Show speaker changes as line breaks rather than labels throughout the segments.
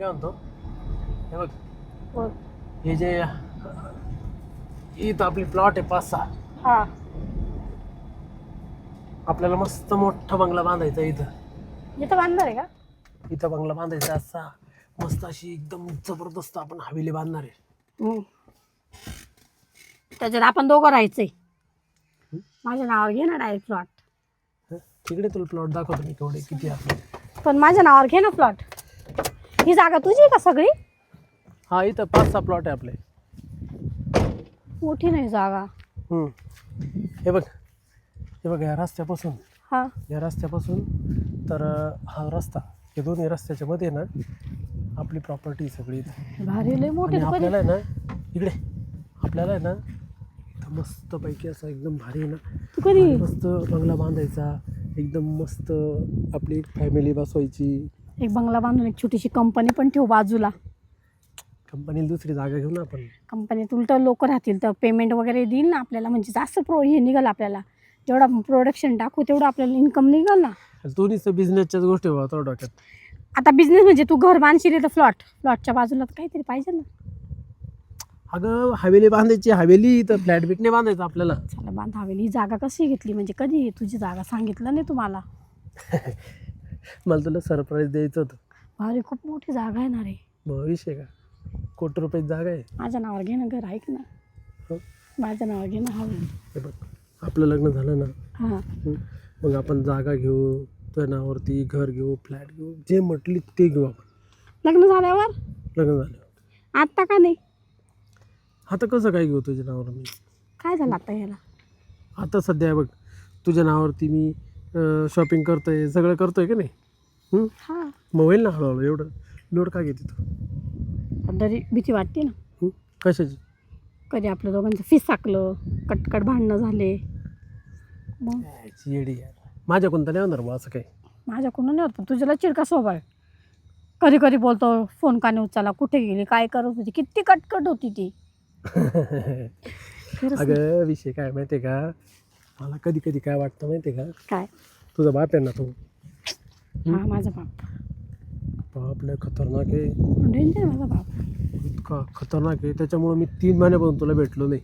काय म्हणतो? हे बघ.
बोल.
हे जे इथं आपली प्लॉट आहे पाच सहा.
हा.
आपल्याला मस्त मोठा बंगला बांधायचा इथं.
इथं बांधणार आहे का?
इथं बंगला बांधायचा असा. मस्त अशी एकदम जबरदस्त आपण हवेली बांधणार आहे.
हम्म. त्याच्यात आपण दोघं राहायचंय. माझ्या नावावर घे ना डायरेक्ट प्लॉट
हं? तिकडे तुला प्लॉट दाखवतो मी केवढे किती आहे आपले.
पण माझ्या नावावर घे ना प्लॉट ही जागा तुझी आहे का सगळी?
हा इथं पाच सहा प्लॉट आहे आपले.
मोठी नाही जागा.
हम्म. हे बघ हे बघ या रस्त्यापासून.
हा.
या रस्त्यापासून तर अं, हा रस्ता हे दोन्ही रस्त्याच्या मध्ये ना आपली प्रॉपर्टी सगळी इथं.
भारी लय मोठी
आणि आपल्याला आहे ना इकडे आपल्याला आहे ना इथं मस्तपैकी असं एकदम भारी आहे ना
तू कधी?
मस्त बंगला बांधायचा एकदम मस्त आपली फॅमिली बसवायची.
एक बंगला बांधून एक छोटीशी कंपनी पण ठेव बाजूला.
कंपनीला दुसरी जागा घेऊ ना आपण.
कंपनीत उलट लोक राहतील तर पेमेंट वगैरे देईल ना आपल्याला. म्हणजे जास्त प्रो हे निघाल आपल्याला. जेवढा प्रोडक्शन टाकू तेवढं आपल्याला इन्कम निघाल ना.
दोन्हीच बिझनेसच्याच गोष्टी डोक्यात.
आता बिझनेस म्हणजे तू घर बांधशील तर फ्लॉट फ्लॉटच्या बाजूला तर काहीतरी पाहिजे ना.
अगं हवेली बांधायची हवेली तर फ्लॅट बीट नाही बांधायचं आपल्याला.
चला बांध हवेली ही जागा कशी घेतली? म्हणजे कधी तुझी जागा सांगितलं नाही तुम्हाला?
मला तुला सरप्राईज द्यायचं होतं.
भारी खूप मोठी जागा आहे ना रे.
मग विषय का कोटी रुपयाची जागा आहे.
माझ्या नावावर घे ना घर ऐक ना.
हो.
माझ्या नावावर घे ना हवेली
हे बघ आपलं लग्न झालं ना.
हां.
हं, मग आपण जागा घेऊ त्या नावावरती घर घेऊ फ्लॅट घेऊ जे म्हटली ते घेऊ आपण.
लग्न झाल्यावर?
लग्न झालं
आत्ता का नाही?
आता कसं काय घेऊ तुझ्या नावावर मी?
काय झालं आता याला?
आता सध्या बघ तुझ्या नावावरती मी शॉपिंग करतोय सगळं करतोय का नाही? हं? मग होईल ना हळूहळू एवढं लोड का घेते तू?
पण तरी भीती वाटते ना.
हं? कशाची?
कधी आपल्या दोघांचं फिस टाकलं कटकट भांडणं झाले. मग?
याची येडी यार. माझ्याकडून तर नाही होणार असं काही.
माझ्याकडून नाही होत पण तुझ्याला चिडका स्वभाव आहे. कधी कधी बोलतो फोन का नाही उचलला कुठे गेली काय करत होती किती कटकट होती ती. खरंच ना.
अगं विषय काय माहिती आहे का? मला कधी कधी काय वाटतं माहिती का?
काय?
तुझा बाप आहे ना तो?
हा माझा बाप.
बाप लय खतरनाक आहे.
डेंजर माझा बाप.
इतका खतरनाक आहे. त्याच्यामुळे मी तीन महिन्यापासून तुला भेटलो नाही.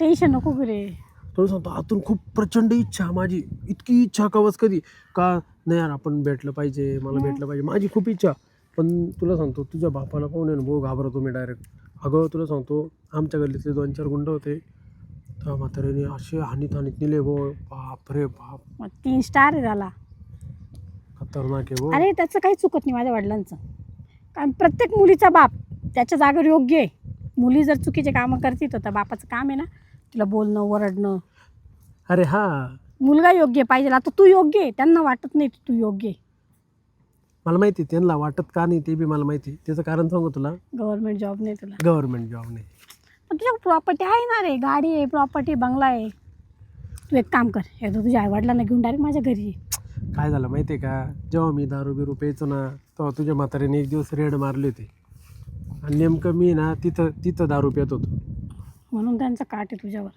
टेन्शन नको रे.
तुला सांगतो आतून खूप प्रचंड इच्छा आहे माझी. इतकी इच्छा कवच कधी? का नाही यार आपण भेटलं पाहिजे मला भेटलं पाहिजे. माझी खूप इच्छा पण तुला सांगतो तुझ्या बापाला पाहून आहे ना भाऊ घाबरतो मी डायरेक्ट अगं तुला सांगतो आमच्या गल्लीतले दोन चार गुंड होते. त्या म्हाताऱ्याने असे हानीत हानीत नेले भो बाप रे बाप.
मग तीन स्टार आहे त्याला
खतरनाक आहे
अरे त्याचं काही चुकत नाही माझ्या वडिलांचं. कारण प्रत्येक मुलीचा बाप त्याच्या जागेवर योग्य आहे. मुली जर चुकीचे कामं करतील तर त्या बापाचं काम आहे ना तिला बोलणं ओरडणं.
अरे हा.
मुलगा योग्य पाहिजे आता तू योग्य आहे. त्यांना वाटत नाही तू योग्य आहे.
मला माहिती आहे, त्यांना वाटत का नाही ते बी मला माहिती आहे. त्याचं कारण सांगू तुला?
गव्हर्नमेंट जॉब नाही तुला.
गव्हर्नमेंट जॉब नाही.
पण तुझ्या प्रॉपर्टी आहे ना रे गाडी आहे प्रॉपर्टी बंगला आहे. तू एक काम कर एकदा तुझ्या आईवडिलांना घेऊन डायरेक्ट माझ्या घरी ये.
काय झालं माहिती आहे का? जेव्हा मी दारू बिरू प्यायचो ना तेव्हा तुझ्या म्हाताऱ्याने एक दिवस रेड मारली होती. आणि नेमकं मी ना तिथं तिथं दारू पित होतो.
म्हणून त्यांचा काट आहे तुझ्यावर.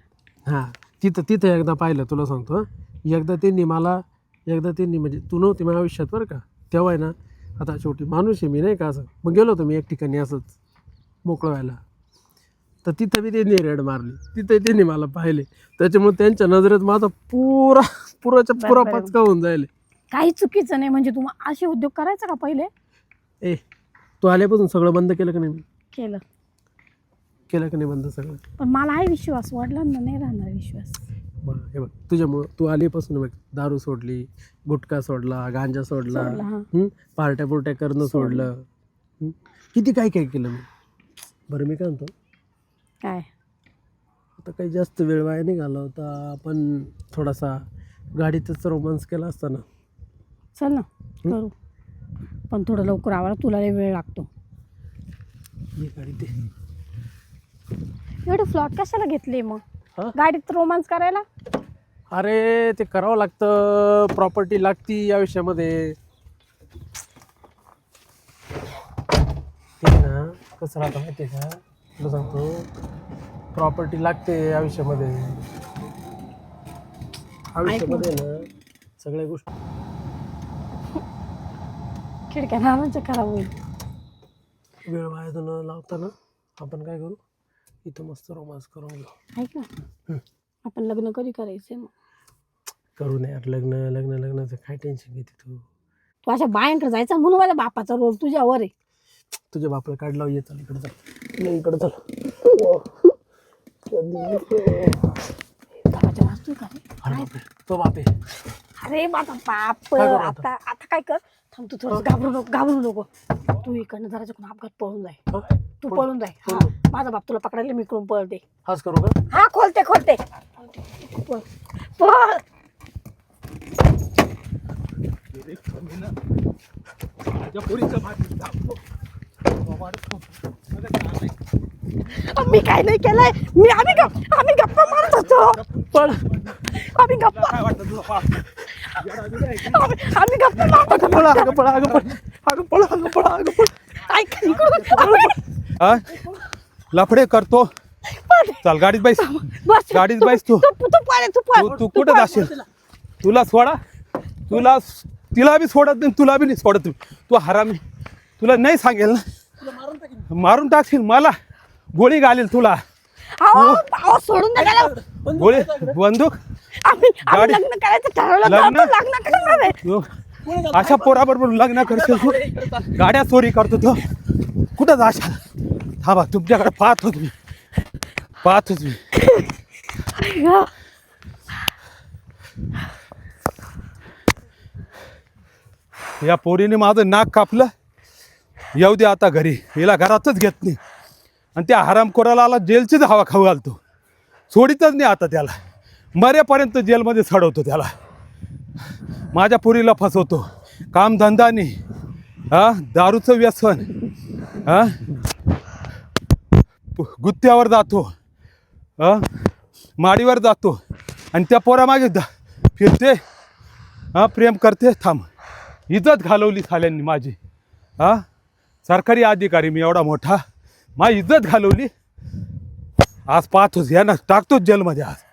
हां तिथं तिथं एकदा पाहिलं तुला सांगतो हं. एकदा त्यांनी मला एकदा त्यांनी म्हणजे तू नव्हती माझ्या आयुष्यात बरं का? तेव्हा आहे ना आता शेवटी माणूस आहे मी नाही का असं? मग गेलो होतो मी एक ठिकाणी असंच मोकळं व्हायला. तर तिथं बी त्यांनी रेड मारली. तिथं त्यांनी मला पाहिले. त्याच्यामुळे त्यांच्या नजरेत माझा पुरा पुराच्या पुरा
बरोबर.
पचका होऊन जाईल
काही चुकीचं नाही म्हणजे तू असे उद्योग करायचा का पहिले?
ए तू आल्यापासून सगळं बंद केलं का नाही मी?
केलं.
केलं का नाही बंद सगळं?
पण मला आहे विश्वास वडिलांना नाही राहणार विश्वास.
हे बघ तुझ्यामुळं तू आलीपासून बघ दारू सोडली गुटखा सोडला गांजा सोडला
सोडला, हा.
हं? पार्ट्या पुरट्या करणं सोडलं. हं? किती काय काय केलं मी? बरं मी काय म्हणतो?
काय?
आता काही जास्त वेळ वाया नाही घाला होता आपण थोडासा गाडीतच रोमांस केला असता ना.
चल ना करू. पण थोडं लवकर आवाला तुला लय वेळ लागतो.
ये गाडी ते
एवढे फ्लॉट कशाला घेतले मग?
हा?
गाडीत रोमांस करायला?
अरे ते करावं लागतं. प्रॉपर्टी लागती या विषयामध्ये. ते ना कसं राहतं माहिती आहे का? तुला सांगतो प्रॉपर्टी लागते आयुष्यामध्ये. आयुष्यामध्ये ना. सगळ्या गोष्टी
खिडक्या नानांच्या खराब होईल.
वेळ वाया न लावताना आपण काय करू? इथं मस्त रोमांस करून घेऊ.
ऐक ना. आपण लग्न कधी करायचंय मग?
करू नये यार लग्न लग्न लग्नाचं काय टेन्शन घेते तू?
तू अशा बायांकडे जायचा म्हणून माझ्या बापाचा रोल तुझ्यावर आहे.
तुझ्या बापाला काढला ये चल इकडे ये इकडे
वास्तू का रे?
तो बाप आहे.
अरे माझा बाप.
काय करू आता?
आता आता काय कर? थांब तू थोडं घाबरू नको घाबरू नको. तू इकडनं जराच्या कोण अपघात पळून जाय.
हा?
तू
पळ-
पळून जाय. हा. माझा बाप तुला पकडायला मी इकडून पळते.
हाच करू का?
हा खोलते खोलते. पळ. पळ. मी काय नाही केलंय. मी आम्ही गप आम्ही गप्पा मारत होतो.
पळ
आम्ही गप्पा आम्ही आम्ही गप्पा मारत होतो.
पळ अगं पळ अगं पळ. अगं पळ अगं पळ अगं पळ.
ऐक इकडून.
हा लफडे करतो. चाल गाडीत बैस. गाडीत बैस तू.
तू तू पळ तू पळ.
तू तू कुठं जाशील? तुला सोडा. तुला तिला बी सोडत नाही तुला बी नाही सोडत. तू हरामी. तुला नाही सांगेल ना? मारून टाकशील मला. गोळी घालेल तुला.
अहो अहो, सोडून द्या त्याला.
गोळी बंदूक?
आम्ही आम्ही
गाडी-
लग्न करायचं ठरवलं तर
लग्न?
आपण लग्न करणार आहे
तू अशा पोराबरोबर लग्न करशील तू? गाड्या चोरी करतो तो. कुठं जाशाल? थांबा तुमच्याकडे पाहत होत मी. पाहत होत मी.
अय्या.
या पोरीने माझं नाक कापलं. येऊ दे आता घरी. हिला घरातच घेत नाही. आणि त्या हरामखोराला आला जेलचीच हवा खाऊ घालतो. सोडीतच नाही आता त्याला. मरेपर्यंत जेलमध्ये सडवतो त्याला. माझ्या पोरीला फसवतो. कामधंदा नाही. हा? दारूचं व्यसन. हा? गुत्त्यावर जातो. हा? माडीवर जातो. आणि त्या पोरामागे द फिरते. हा? प्रेम करते. थांब. इज्जत घालवली साल्यांनी माझी. हा? सरकारी अधिकारी मी एवढा मोठा. माझी इज्जत घालवली. आज पाहतोच या ना टाकतोच जेलमध्ये आज.